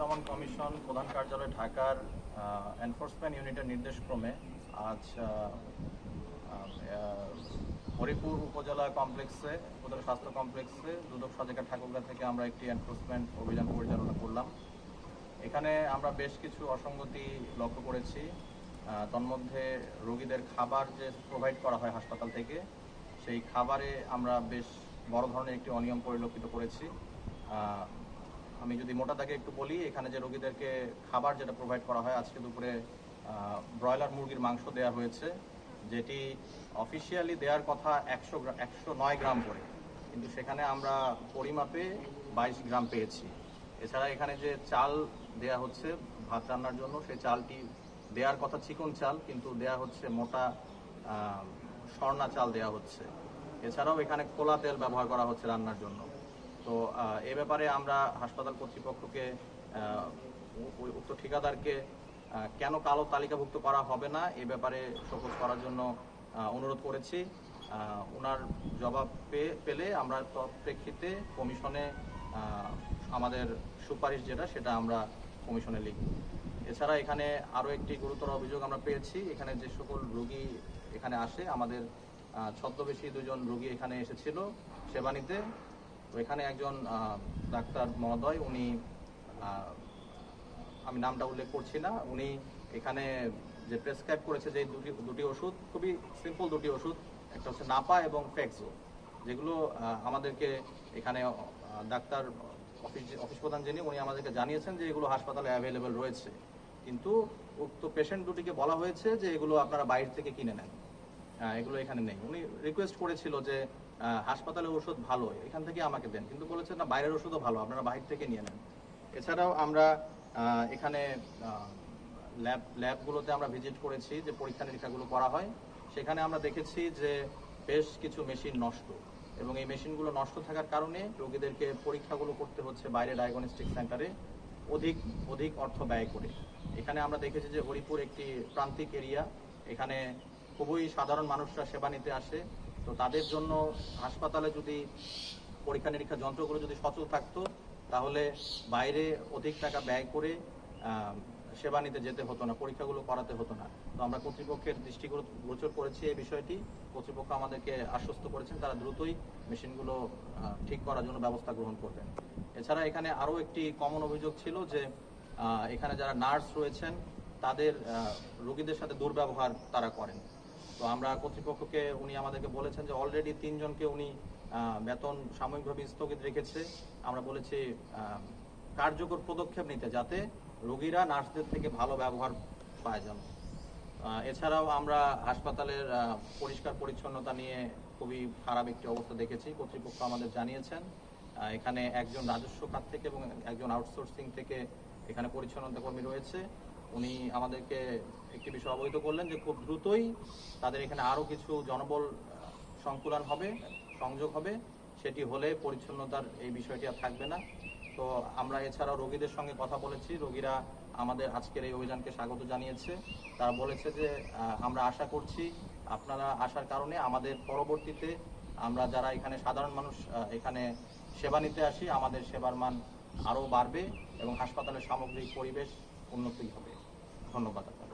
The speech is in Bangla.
দমন কমিশন, প্রধান কার্যালয় ঢাকার এনফোর্সমেন্ট ইউনিটের নির্দেশক্রমে আজ হরিপুর উপজেলা কমপ্লেক্সে, উপজেলা স্বাস্থ্য কমপ্লেক্সে দুদক সাজেকা ঠাকুরগা থেকে আমরা একটি এনফোর্সমেন্ট অভিযান পরিচালনা করলাম। এখানে আমরা বেশ কিছু অসঙ্গতি লক্ষ্য করেছি। তন্মধ্যে রোগীদের খাবার যে প্রোভাইড করা হয় হাসপাতাল থেকে, সেই খাবারে আমরা বেশ বড় ধরনের একটি অনিয়ম পরিলক্ষিত করেছি। আমি যদি মোটা দাগে একটু বলি, এখানে যে রোগীদেরকে খাবার যেটা প্রোভাইড করা হয়, আজকে দুপুরে ব্রয়লার মুরগির মাংস দেওয়া হয়েছে, যেটি অফিসিয়ালি দেওয়ার কথা একশো একশো নয় গ্রাম করে। কিন্তু সেখানে আমরা পরিমাপে বাইশ গ্রাম পেয়েছি। এছাড়া এখানে যে চাল দেয়া হচ্ছে, ভাত রান্নার জন্য, সেই চালটি দেওয়ার কথা চিকন চাল, কিন্তু দেয়া হচ্ছে মোটা স্বর্ণা চাল দেয়া হচ্ছে। এছাড়াও এখানে কোলা তেল ব্যবহার করা হচ্ছে রান্নার জন্য। তো এ ব্যাপারে আমরা হাসপাতাল কর্তৃপক্ষকে উক্ত ঠিকাদারকে কেন কালো তালিকাভুক্ত করা হবে না, এ ব্যাপারে শোকজ করার জন্য অনুরোধ করেছি। ওনার জবাব পেলে আমরা প্রেক্ষিতে কমিশনে আমাদের সুপারিশ যেটা, সেটা আমরা কমিশনে লিখব। এছাড়া এখানে আরও একটি গুরুতর অভিযোগ আমরা পেয়েছি। এখানে যে সকল রোগী এখানে আসে, আমাদের ছদ্মবেশী দুজন রোগী এখানে এসেছিল সেবা নিতে তো এখানে একজন ডাক্তার মহোদয়, উনি আমি নামটা উল্লেখ করছি না, উনি এখানে যে প্রেসক্রাইব করেছে যে দুটি দুটি ওষুধ, খুবই সিম্পল দুটি ওষুধ, একটা হচ্ছে নাপা এবং ফেক্সো যেগুলো আমাদেরকে এখানে ডাক্তার অফিস অফিস প্রধান যিনি, উনি আমাদেরকে জানিয়েছেন যে এগুলো হাসপাতালে অ্যাভেলেবেল রয়েছে। কিন্তু উক্ত পেশেন্ট দুটিকে বলা হয়েছে যে এগুলো আপনারা বাইরে থেকে কিনে নেন। এগুলো এখানে নেই। উনি রিকোয়েস্ট করেছিল যে হাসপাতালের ওষুধ ভালো, এখান থেকে আমাকে দেন। কিন্তু বলেছেন, না, বাইরের ওষুধও ভালো, আপনারা বাইরে থেকে নিয়ে নেন। এছাড়াও আমরা এখানে ল্যাব, ল্যাবগুলোতে আমরা ভিজিট করেছি যে পরীক্ষা নিরীক্ষাগুলো করা হয়। সেখানে আমরা দেখেছি যে বেশ কিছু মেশিন নষ্ট এবং এই মেশিনগুলো নষ্ট থাকার কারণে রোগীদেরকে পরীক্ষাগুলো করতে হচ্ছে বাইরে ডায়াগনস্টিক সেন্টারে অধিক অধিক অর্থ ব্যয় করে। এখানে আমরা দেখেছি যে হরিপুর একটি প্রান্তিক এরিয়া। এখানে খুবই সাধারণ মানুষরা সেবা নিতে আসে। তো তাদের জন্য হাসপাতালে যদি পরীক্ষা নিরীক্ষা যন্ত্রগুলো যদি সচল থাকতো, তাহলে বাইরে অধিক টাকা ব্যয় করে সেবা নিতে যেতে হতো না, পরীক্ষাগুলো করাতে হতো না। তো আমরা কর্তৃপক্ষের দৃষ্টিগোচর গোচর করেছি এই বিষয়টি। কর্তৃপক্ষ আমাদেরকে আশ্বস্ত করেছেন, তারা দ্রুতই মেশিনগুলো ঠিক করার জন্য ব্যবস্থা গ্রহণ করবেন। এছাড়া এখানে আরও একটি কমন অভিযোগ ছিল যে এখানে যারা নার্স রয়েছেন, তাদের রোগীদের সাথে দুর্ব্যবহার তারা করেন। তো আমরা কর্তৃপক্ষকে, উনি আমাদেরকে বলেছেন যে অলরেডি তিনজনকে উনি বেতন সাময়িকভাবে স্থগিত রেখেছে। আমরা বলেছি কার্যকর পদক্ষেপ নিতে যাতে রোগীরা নার্সদের থেকে ভালো ব্যবহার পায় যেন। এছাড়াও আমরা হাসপাতালের পরিষ্কার পরিচ্ছন্নতা নিয়ে খুবই খারাপ একটি অবস্থা দেখেছি। কর্তৃপক্ষ আমাদের জানিয়েছেন এখানে একজন রাজস্ব খাত থেকে এবং একজন আউটসোর্সিং থেকে এখানে পরিচ্ছন্নতা কর্মী রয়েছে। উনি আমাদেরকে একটি বিষয় অবহিত করলেন যে খুব দ্রুতই তাদের এখানে আরও কিছু জনবল সংকুলন হবে, সংযোগ হবে। সেটি হলে পরিচ্ছন্নতার এই বিষয়টি আর থাকবে না। তো আমরা এছাড়াও রোগীদের সঙ্গে কথা বলেছি। রোগীরা আমাদের আজকের এই অভিযানকে স্বাগত জানিয়েছে। তারা বলেছে যে আমরা আশা করছি আপনারা আসার কারণে আমাদের পরবর্তীতে আমরা যারা এখানে সাধারণ মানুষ এখানে সেবা নিতে আসি, আমাদের সেবার মান আরও বাড়বে এবং হাসপাতালের সামগ্রিক পরিবেশ উন্নতি হবে। この方から。